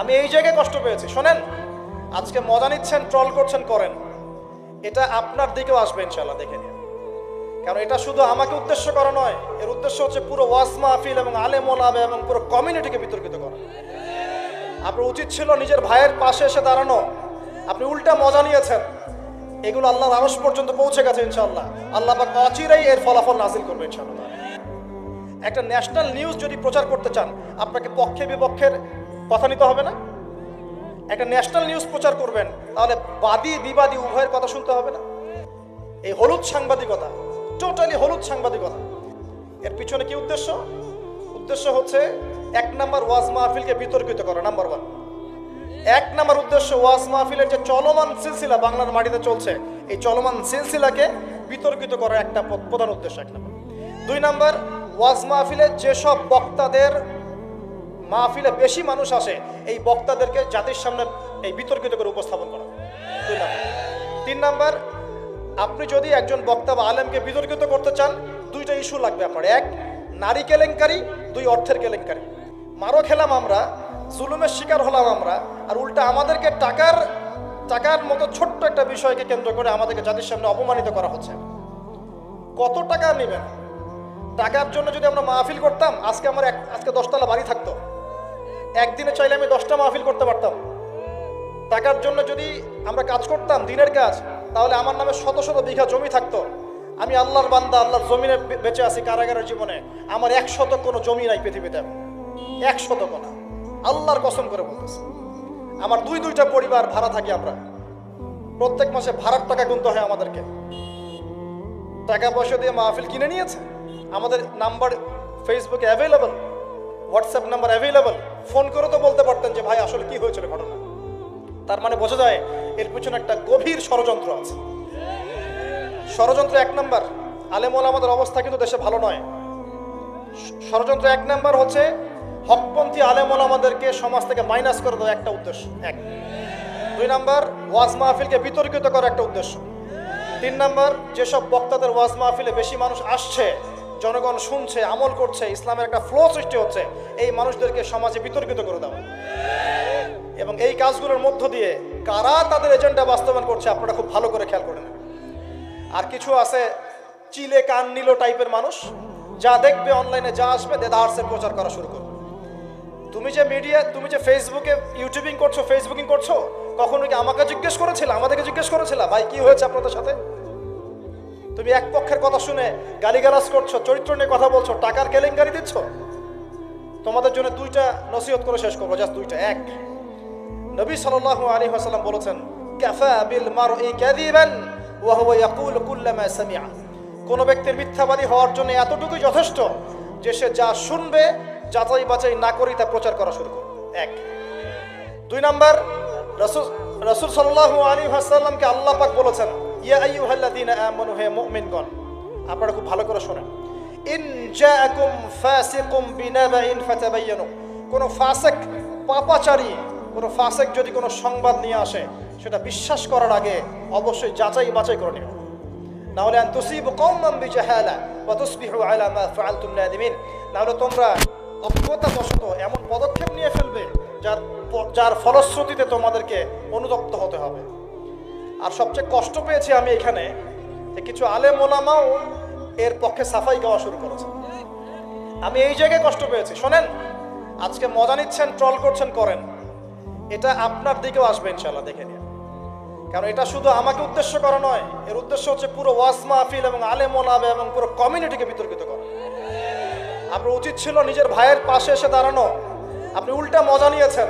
আমি এই জায়গায় কষ্ট পেয়েছি। শোনেন, আজকে মজা নিচ্ছেন ট্রল করছেন, করেন। এটা আপনার দিকেও আসবে ইনশাল্লাহ দেখে নিন। কারণ এটা শুধু আমাকে উদ্দেশ্য করা নয়, এর উদ্দেশ্য হচ্ছে পুরো ওয়াজ মাহফিল এবং আলেম ওলামে এবং পুরো কমিউনিটিকে বিতর্কিত করা। আপনার উচিত ছিল নিজের ভাইয়ের পাশে এসে দাঁড়ানো। আপনি উল্টা মজা নিয়েছেন। এগুলো আল্লাহর আরস পর্যন্ত পৌঁছে গেছে ইনশাল্লাহ আল্লাহ পাক অচিরেই এর ফলাফল নাজিল করবে ইনশাল্লাহ একটা ন্যাশনাল নিউজ যদি প্রচার করতে চান, আপনাকে পক্ষে বিপক্ষের কথা নিতে হবে না? একটা ন্যাশনাল নিউজ প্রচার করবেন, তাহলে বাদী বিবাদী উভয়ের কথা শুনতে হবে না? এই হলুদ সাংবাদিকতা টোটালি হলুদ সাংবাদিকতা, এর পিছনে কি উদ্দেশ্য? উদ্দেশ্য হচ্ছে এক নাম্বার ওয়াজ মাহফিলকে বিতর্কিত করা নাম্বার ওয়ান এক নাম্বার উদ্দেশ্য ওয়াজ মাহফিলের যে চলমান সিলসিলা বাংলার মাটিতে চলছে, এই চলমান সিলসিলাকে বিতর্কিত করার একটা প্রধান উদ্দেশ্য এক নাম্বার। দুই নাম্বার, ওয়াজ মাহফিলে যেসব বক্তাদের মাহফিলে বেশি মানুষ আসে, এই বক্তাদেরকে জাতির সামনে এই বিতর্কিত করে উপস্থাপন করা। দুই নাম্বার। তিন নাম্বার, আপনি যদি একজন বক্তা বা আলেমকে বিতর্কিত করতে চান, দুইটা ইস্যু লাগবে আপনার। এক, নারী কেলেঙ্কারি, দুই, অর্থের কেলেঙ্কারি। মারো খেলাম আমরা, জুলুমের শিকার হলাম আমরা, আর উল্টা আমাদেরকে টাকার টাকার মতো ছোট্ট একটা বিষয়কে কেন্দ্র করে আমাদেরকে জাতির সামনে অপমানিত করা হচ্ছে। কত টাকা নেবেন? টাকার জন্য যদি আমরা মাহফিল করতাম, আজকে আমার এক, আজকে দশতলা বাড়ি থাকতো। একদিনে চাইলে আমি দশটা মাহফিল করতে পারতাম। টাকার জন্য যদি আমরা কাজ করতাম, দিনের কাজ, তাহলে আমার নামে শত শত বিঘা জমি থাকতো। আমি আল্লাহর বান্দা, আল্লাহর জমিনে বেঁচে আছি কারাগারের জীবনে। আমার এক শত কোনো জমি নাই পৃথিবীতে। এক শত কোনো আল্লাহর কসম করে বলতেছি। আমার দুই দুইটা পরিবার, ভাড়া থাকি আমরা। প্রত্যেক মাসে ভাড়ার টাকা গুনতে হয় আমাদেরকে। টাকা পয়সা দিয়ে মাহফিল কিনে নিয়েছে। আমাদের নাম্বার ফেসবুকে available WhatsApp number available phone করে তো বলতে পারতেন যে, ভাই, আসলে কি হয়েছিল ঘটনা? তার মানে বোঝা যায়, এর পিছনে একটা গভীর ষড়যন্ত্র আছে। ষড়যন্ত্র এক নাম্বার। আলেমল আমাদের অবস্থা কিন্তু দেশে ভালো নয়। ষড়যন্ত্র এক নাম্বার হচ্ছে, হকপন্থী আলেমল আমাদেরকে সমাজ থেকে মাইনাস করে দেওয়া একটা উদ্দেশ্য, এক। দুই নাম্বার, ওয়াজ মাহফিলকে বিতর্কিত করার একটা উদ্দেশ্য। তিন নাম্বার, যেসব বক্তাদের ওয়াজ মাহফিলে বেশি মানুষ আসছে জনগণ শুনছে, আমল করছে, ইসলামের একটা ফ্লো সৃষ্টি হচ্ছে, এই মানুষদেরকে সমাজে বিতর্কিত করে দেওয়া এবং এই কাজগুলোর মধ্য দিয়ে কারা তাদের এজেন্ডা বাস্তবায়ন করছে, আপনারা খুব ভালো করে খেয়াল করে নেন আর কিছু আছে চিলে কান নিল টাইপের মানুষ, যা দেখবে অনলাইনে যা আসবে দেদার্সের প্রচার করা শুরু করবে। তুমি যে মিডিয়া তুমি যে ফেসবুকে ইউটিউবিং করছ ফেসবুকিং করছ, কখনো কি আমাকে জিজ্ঞেস করেছিলা? আমাদেরকে জিজ্ঞেস করেছিলা? ভাই, কি হয়েছে আপনাদের সাথে? তুমি এক পক্ষের কথা শুনে গালিগালাজ করছ, চরিত্র নিয়ে কথা বলছো, টাকার কেলেঙ্কারি দিচ্ছ? তোমাদের জন্য দুইটা নসিহত করে শেষ করব, জাস্ট দুইটা। এক, নবী সাল্লাল্লাহু আলাইহি ওয়াসাল্লাম বলেছেন, কাফা বিল মারই কাযিবান ওয়া হুয়া ইয়াকুল কুল্লামা সামিআ। কোন ব্যক্তির মিথ্যাবাদী হওয়ার জন্য এতটুকুই যথেষ্ট যে সে যা শুনবে, যাচাই বাছাই না করেই তা প্রচার করা শুরু করবে। এক, দুই নাম্বার, রাসূল রাসূল সাল্লাল্লাহু আলাইহি ওয়াসাল্লামকে আল্লাহ পাক বলেছেন ইয়া আইয়ুহাল্লাযীনা আমানু, হে মুমিনগণ, আপনারা খুব ভালো করে শুনেন। ইন জাআকুম ফাসিকুম বিনাবাইন ফাতাবায়ানু কোন ফাসিক পাপাচারী, কোন ফাসিক যদি কোনো সংবাদ নিয়ে আসে, সেটা বিশ্বাস করার আগে অবশ্যই যাচাই বাছাই করে নেবেন। নাহলে তুসিবু কওমান বিজাহালা ওয়া তুসবিহু আলা মা ফাআলতুম নাদিমিন, নাহলে তোমরা অজ্ঞতাবশত এমন পদক্ষেপ নিয়ে ফেলবে, যার যার ফলশ্রুতিতে তোমাদেরকে অনুতপ্ত হতে হবে। আর সবচেয়ে কষ্ট পেয়েছি আমি এখানে যে কিছু আলেম ওলামাও এর পক্ষে সাফাই গাওয়া শুরু করেছে। আমি এই জায়গায় কষ্ট পেয়েছি। শোনেন, আজকে মজা নিচ্ছেন ট্রল করছেন, করেন। এটা আপনার দিকেও আসবে ইনশাল্লাহ দেখে নিন। কারণ এটা শুধু আমাকে উদ্দেশ্য করা নয়, এর উদ্দেশ্য হচ্ছে পুরো ওয়াজ মাহফিল এবং আলেম ওলামে এবং পুরো কমিউনিটিকে বিতর্কিত করা। আপনার উচিত ছিল নিজের ভাইয়ের পাশে এসে দাঁড়ানো। আপনি উল্টা মজা নিয়েছেন।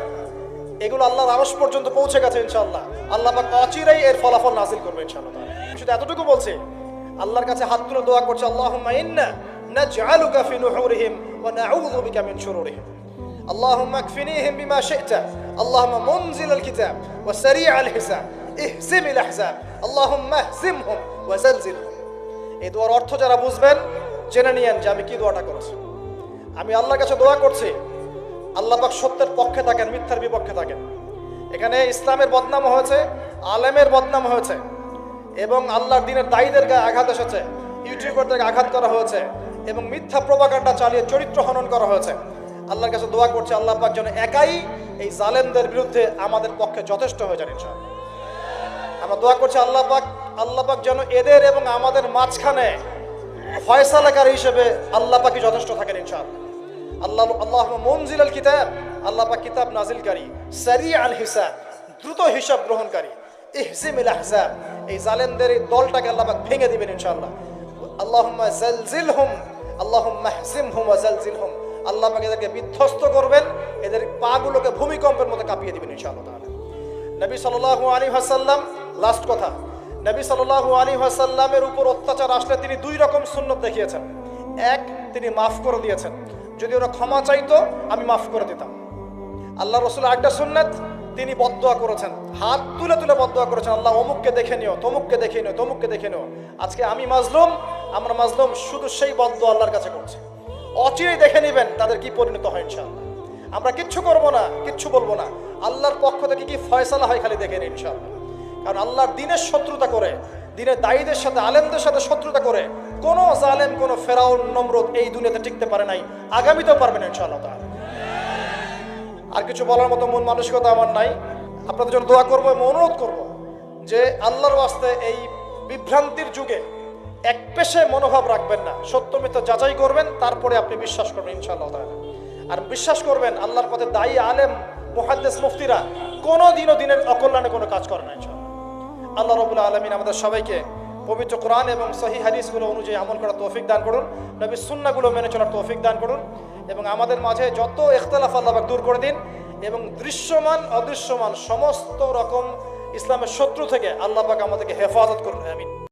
এগুলো আল্লাহর আরস পর্যন্ত পৌঁছে গেছে ইনশাল্লাহ আল্লাহ পাক অচিরেই এর ফলাফল নাজিল করবে ইনশাল্লাহ শুধু এতটুকু বলছি আল্লাহর কাছে হাত তুলে দোয়া করছে আল্লাহুম্মা ইন্না নাজআলুকা ফি নুহুরিহিম ওয়া নাউযু বিকা মিন শুরুরিহিম اللهم اكفنيهم بما شئت اللهم منزل الكتاب وسريع الحساب اهزم الاحزاب اللهم اهزمهم وزلزلهم এই দোয়ার অর্থ যারা বুঝবেন জেনে নিয়েন যে আমি কি দোয়াটা করেছি আমি আল্লাহর কাছে দোয়া করছি আল্লাহ পাক সত্যের পক্ষে থাকেন, মিথ্যার বিপক্ষে থাকেন। এখানে ইসলামের বদনাম হয়েছে, আলেমের বদনাম হয়েছে এবং আল্লাহর দিনের দায়ীদের গায়ে আঘাত এসেছে ইউটিউবারদেরকে আঘাত করা হয়েছে এবং মিথ্যা প্রবাকাণ্ডা চালিয়ে চরিত্র হনন করা হয়েছে। আল্লাহর কাছে দোয়া করছে আল্লাহ পাক যেন একাই এই জালেমদের বিরুদ্ধে আমাদের পক্ষে যথেষ্ট হয়ে যান আমরা দোয়া করছি আল্লাহ পাক আল্লাহ পাক যেন এদের এবং আমাদের মাঝখানে ফয়সালাকার হিসেবে আল্লাহ পাকই যথেষ্ট থাকেন ইনশাআল্লাহ। আল্লাহ আল্লাহ মনজিল আল কিতাব, আল্লাহ পাক কিতাব নাজিলকারী সারি আল হিসাব, দ্রুত হিসাব গ্রহণকারী ইহজিম ইল আহজাব, এই জালেমদের এই দলটাকে আল্লাহ পাক ভেঙে দিবেন ইনশাআল্লাহ। আল্লাহুম্মা জালজিলহুম, আল্লাহুম্মা হজিমহুম ওয়া জালজিলহুম, আল্লাহ পাক এদেরকে বিধ্বস্ত করবেন, এদের পাগুলোকে ভূমিকম্পের মতো কাঁপিয়ে দিবেন ইনশাআল্লাহ তাআলা। নবী সাল্লাল্লাহু আলাইহি ওয়াসাল্লাম লাস্ট কথা, নবী সাল্লাল্লাহু আলাইহি ওয়াসাল্লামের উপর অত্যাচার আসলে তিনি দুই রকম সুন্নত দেখিয়েছেন। এক, তিনি মাফ করে দিয়েছেন। যদি ওরা ক্ষমা চাইতো, আমি মাফ করে দিতাম। আল্লাহ রসুল একটা সুন্নত, তিনি বদদোয়া করেছেন। হাত তুলে তুলে বদদোয়া করেছেন। আল্লাহ অমুককে দেখে নিও, তমুককে দেখে নিও, তমুককে দেখে নিও। আজকে আমি মাজলুম, আমরা মাজলুম শুধু সেই বদদোয়া আল্লাহর কাছে করছে। অচিরেই দেখে নেবেন তাদের কি পরিণত হয় ইনশাআল্লাহ। আমরা কিচ্ছু করব না, কিচ্ছু বলব না। আল্লাহর পক্ষ থেকে কি ফয়সালা হয় খালি দেখে নিন ইনশাআল্লাহ। কারণ আল্লাহর দিনের শত্রুতা করে, দিনের দায়ীদের সাথে, আলেমদের সাথে শত্রুতা করে কোনো জালেম, কোনো ফেরাউন নমরুদ এই দুনিয়াতে টিকতে পারে নাই। আগামীতেও পারবে না, ইনশাআল্লাহ আর কিছু বলার মতো মন মানসিকতা আমার নাই। আপনাদের জন্য দোয়া করব এবং অনুরোধ করব যে আল্লাহর ওয়াস্তে এই বিভ্রান্তির যুগে এক পেশে মনোভাব রাখবেন না। সত্য মিথ্যা যাচাই করবেন, তারপরে আপনি বিশ্বাস করবেন, ইনশাআল্লাহ তাআলা। আর বিশ্বাস করবেন, আল্লাহর পথে দায়ী আলেম, মুহাদ্দেস মুফতিরা কোনো দিনও দিনের অকল্যাণে কোনো কাজ করে না, ইনশাআল্লাহ। আল্লাহ রবুল্লা আলমিন আমাদের সবাইকে পবিত্র কোরআন এবং সহি হাদিসগুলো অনুযায়ী আমল করার তৌফিক দান করুন। নবী সুন্নাগুলো মেনে চলার তৌফিক দান করুন এবং আমাদের মাঝে যত ইখতলাফ আল্লাহ দূর করে দিন এবং দৃশ্যমান, অদৃশ্যমান সমস্ত রকম ইসলামের শত্রু থেকে আল্লাহ পাক আমাদেরকে হেফাজত করুন। আমিন।